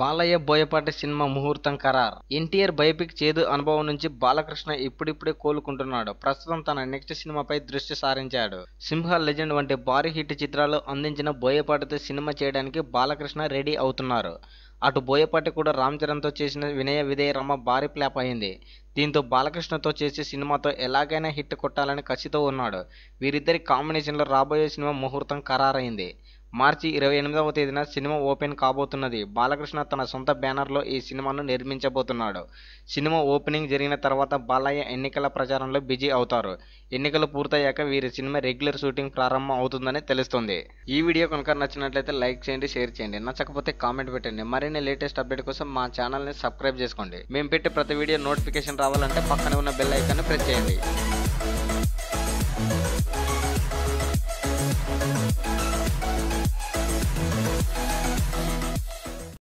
Balayya Boyapati cinema ముహూర్తం ఖరార్. NTR biopic చేదు అనుభవం నుంచి బాలకృష్ణ ఇప్పుడిప్పుడే కోలుకుంటున్నాడు. ప్రస్తుతం తన నెక్స్ట్ సినిమాపై దృష్టి సారించాడు. సింహ లెజెండ్ వంటి భారీ హిట్ చిత్రాలు అందించిన బోయపాటితో సినిమా చేయడానికి బాలకృష్ణ రెడీ అవుతున్నారు. అటు బోయపాటి కూడా రామ్ చరణ్తో చేసిన వినయ విధేయరమ్మ భారీ ఫ్లాప్ అయింది. దీంతో బాలకృష్ణతో చేసే సినిమాతో ఎలాగైనా హిట్ కొట్టాలని కసితో ఉన్నాడు. వీరిద్దరి కాంబినేషన్లో రాబోయే సినిమా ముహూర్తం ఖరారైంది. మార్చి ఇరవై ఎనిమిదవ తేదీన సినిమా ఓపెన్ కాబోతున్నది. బాలకృష్ణ తన సొంత బ్యానర్లో ఈ సినిమాను నిర్మించబోతున్నాడు. సినిమా ఓపెనింగ్ జరిగిన తర్వాత బాలయ్య ఎన్నికల ప్రచారంలో బిజీ అవుతారు. ఎన్నికలు పూర్తయ్యాక వీరి సినిమా రెగ్యులర్ షూటింగ్ ప్రారంభం అవుతుందని తెలుస్తుంది. ఈ వీడియో కనుక నచ్చినట్లయితే లైక్ చేయండి షేర్ చేయండి. నచ్చకపోతే కామెంట్ పెట్టండి. మరిన్ని లేటెస్ట్ అప్డేట్ కోసం మా ఛానల్ని సబ్స్క్రైబ్ చేసుకోండి. మేము పెట్టే ప్రతి వీడియో నోటిఫికేషన్ రావాలంటే పక్కనే ఉన్న బెల్ ఐకాన్ని ప్రెస్ చేయండి.